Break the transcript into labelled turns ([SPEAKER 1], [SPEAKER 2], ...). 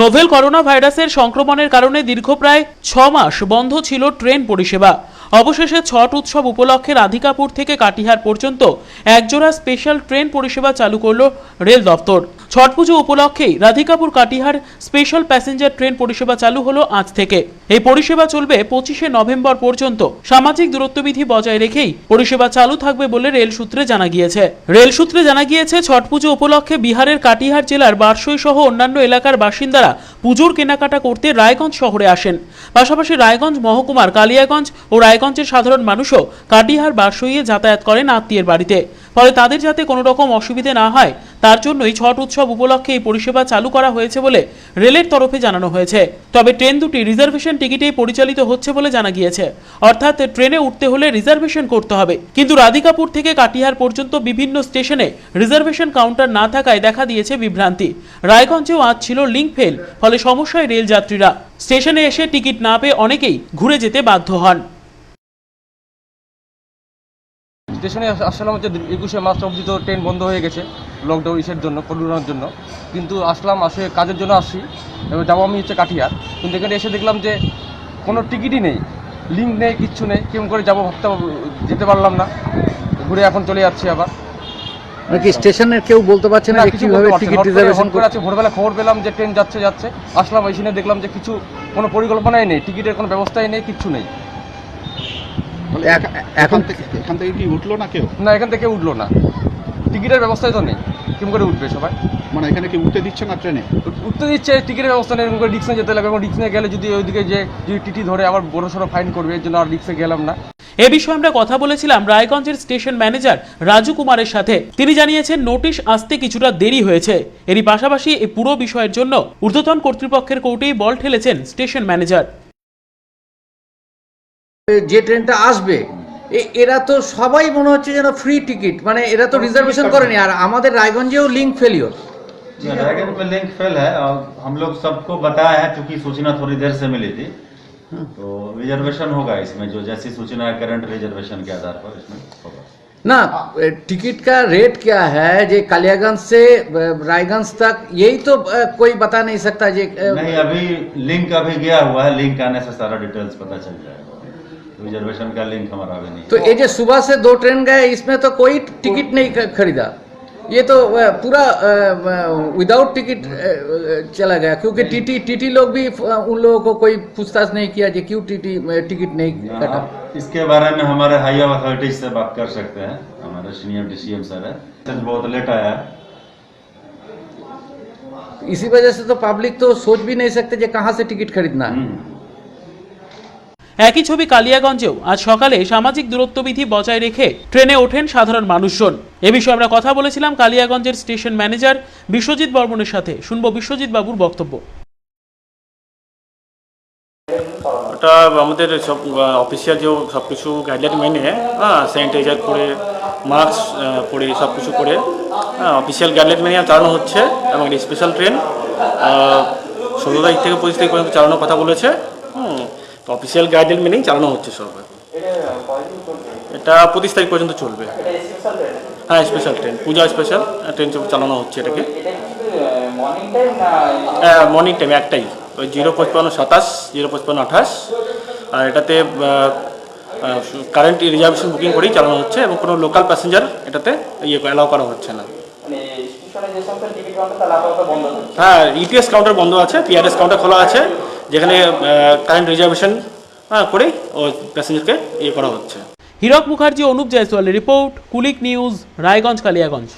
[SPEAKER 1] Novel corona ভাইরাসের সংক্রমণের কারণে দীর্ঘ প্রায় ছ মাস বন্ধ ছিল ট্রেন পরিষেবা। অবশেষে ছট উৎসব উপলক্ষে রাধিকাপুর থেকে কাটিহার পর্যন্ত একজোড়া স্পেশাল ট্রেন পরিষেবা চালু করল রেল দপ্তর। Chhath Puja উপলক্ষেই Radhikapur Katihar special passenger train পরিষেবা চালু হলো আজ থেকে। এই পরিষেবা চলবে পঁচিশে নভেম্বর পর্যন্ত। সামাজিক দূরত্ববিধি বজায় রেখেই পরিষেবা চালু থাকবে বলে রেল সূত্রে জানা গিয়েছে। রেল সূত্রে জানা গিয়েছে, ছট পুজো উপলক্ষে বিহারের কাটিহার জেলার বারসই সহ অন্যান্য এলাকার বাসিন্দারা পুজোর কেনাকাটা করতে রায়গঞ্জ শহরে আসেন। পাশাপাশি রায়গঞ্জ মহকুমার কালিয়াগঞ্জ ও রায়গঞ্জের সাধারণ মানুষও কাটিহার বারসইয়ে যাতায়াত করেন আত্মীয়ের বাড়িতে। ফলে তাদের যাতে কোনো রকম অসুবিধে না হয়, তার জন্যই ছট উৎসব উপলক্ষে এই পরিষেবা চালু করা হয়েছে বলে রেলের তরফে জানানো হয়েছে। তবে ট্রেন দুটি রিজার্ভেশন টিকিটেই পরিচালিত হচ্ছে বলে জানা গিয়েছে। অর্থাৎ ট্রেনে উঠতে হলে রিজার্ভেশন করতে হবে। কিন্তু রাধিকাপুর থেকে কাটিহার পর্যন্ত বিভিন্ন স্টেশনে রিজার্ভেশন কাউন্টার না থাকায় দেখা দিয়েছে বিভ্রান্তি। রায়গঞ্জেও আজ ছিল লিঙ্ক ফেল, ফলে সমস্যায় রেল যাত্রীরা স্টেশনে এসে টিকিট না পেয়ে অনেকেই ঘুরে যেতে বাধ্য হন।
[SPEAKER 2] স্টেশনে আস- আসলাম হচ্ছে একুশে মার্চ অবধি তো ট্রেন বন্ধ হয়ে গেছে লকডাউন ইসের জন্য করোনার জন্য। কিন্তু আসলাম আসে কাজের জন্য আসি এবার যাব আমি হচ্ছে কাঠিয়ার। কিন্তু এখানে এসে দেখলাম যে কোনো টিকিটই নেই লিঙ্ক নেই কিচ্ছু নেই কেমন করে যাব ভাবতে যেতে পারলাম না। ঘুরে এখন চলে যাচ্ছি আবার।
[SPEAKER 3] নাকি স্টেশনের কেউ বলতে পারছে না কীভাবে। টিকিট রিজার্ভেশন
[SPEAKER 2] করে আছে ভোরবেলা খবর পেলাম যে ট্রেন যাচ্ছে যাচ্ছে। আসলাম এখানে দেখলাম যে কিছু কোনো পরিকল্পনাই নেই টিকিটের কোনো ব্যবস্থাই নেই কিচ্ছু নেই।
[SPEAKER 3] এখন
[SPEAKER 4] থেকে এখান থেকে কি উঠল না কেউ?
[SPEAKER 2] না এখান থেকে উঠল না। টিকিটের ব্যবস্থাই তো নেই। কেমন করে উঠবে সবাই?
[SPEAKER 4] মানে এখানে কি উঠতে দিচ্ছে না ট্রেনে?
[SPEAKER 2] উঠতে দিচ্ছে টিকিটের ব্যবস্থা নেই এরকম করে রিক্সে যেতে লাগবে। এবং রিক্সে গেলে যদি ওইদিকে যে যদি টিটি ধরে আবার বড় সড়ো ফাইন করবে এর জন্য আর রিক্সে গেলাম না।
[SPEAKER 1] এ বিষয়ে আমরা কথা বলেছিলাম রায়গঞ্জের স্টেশন ম্যানেজার রাজু কুমারের সাথে। তিনি জানিয়েছেন নোটিশ আসতে কিছুটা দেরি হয়েছে। এরই পাশাপাশি এই পুরো বিষয়ের জন্য ঊর্ধ্বতন কর্তৃপক্ষের কোর্টেই বল ঠেলেছেন স্টেশন ম্যানেজার।
[SPEAKER 3] যে ট্রেনটা আসবে এ- এরা তো সবাই মনে হচ্ছে যেন ফ্রি টিকিট মানে এরা তো রিজার্ভেশন করেনি আর আমাদের রায়গঞ্জেও लिंक फेलियर
[SPEAKER 5] ड्रैगन पे लिंक फेल है और हम लोग सबको बताया है क्योंकि सूचना थोड़ी देर से मिली थी तो रिजर्वेशन होगा इसमें जो जैसी सूचना है करंट रिजर्वेशन के आधार पर इसमें होगा
[SPEAKER 3] ना ए, टिकट का रेट क्या है जे कालियागंज से अ, रायगंज तक यही तो अ, कोई बता नहीं सकता जे अ,
[SPEAKER 5] नहीं अभी लिंक अभी गया हुआ है लिंक आने से सारा डिटेल्स पता चल जाएगा रिजर्वेशन का लिंक हमारा अभी नहीं।
[SPEAKER 3] तो ये जो सुबह से दो ट्रेन गए इसमें तो कोई टिकट नहीं खरीदा। ये तो पूरा विदाउट टिकट चला गया। क्योंकि टीटी टीटी लोग भी उन लोगों को कोई पूछताछ नहीं किया जे क्यों टीटी टिकट नहीं कटा।
[SPEAKER 5] इसके बारे में हमारे हायर अथॉरिटीज से बात कर सकते हैं। हमारे सीनियर डीसीएम सर है। बहुत लेट आया है।
[SPEAKER 3] इसी वजह से तो पब्लिक तो सोच भी नहीं सकते कहाँ से टिकट खरीदना है।
[SPEAKER 5] हम्म।
[SPEAKER 1] একই ছবি কালিয়াগঞ্জেও আজ সকালে সামাজিক দূরত্ববিধি বজায় রেখে ট্রেনে ওঠেন সাধারণ মানুষজন। এ বিষয়ে আমরা কথা বলেছিলাম কালিয়াগঞ্জের স্টেশন ম্যানেজার বিশ্বজিৎ বর্মনের সাথে। শুনব বিশ্বজিৎ বাবুর বক্তব্য।
[SPEAKER 6] ওটা আমাদের সব অফিসিয়াল যে সব কিছু গাইডলাইন মেনে হ্যাঁ স্যানিটাইজার করে মাস্ক পরে সব কিছু করে হ্যাঁ অফিসিয়াল গাইডলাইন মেনে চালানো হচ্ছে এবং স্পেশাল ট্রেন ষোলো তারিখ থেকে পঁচিশ তারিখ পর্যন্ত চালানোর কথা বলেছে। হুম তো অফিসিয়াল গাইডলাইন মেনেই চালানো হচ্ছে সব এটা পঁচিশ তারিখ পর্যন্ত চলবে। হ্যাঁ special train Puja special train চালানো হচ্ছে এটাকে। হ্যাঁ মর্নিং টাইম একটাই, ওই জিরো পঁচপান্ন সাতাশ জিরো পঁচপান্ন আঠাশ। আর এটাতে কারেন্ট রিজার্ভেশন বুকিং করেই চালানো হচ্ছে এবং কোনো লোকাল প্যাসেঞ্জার এটাতে ইয়ে অ্যালাউ করা হচ্ছে না। হ্যাঁ ইটিএস কাউন্টার বন্ধ আছে পিআরএস কাউন্টার খোলা আছে। যেখানে কারেন্ট রিজার্ভেশন করে ও প্যাসেঞ্জারকে ইয়ে করা হচ্ছে।
[SPEAKER 1] হীরক মুখার্জি, অনুপ জয়সওয়ালের রিপোর্ট, কুলিক নিউজ, রায়গঞ্জ, কালিয়াগঞ্জ।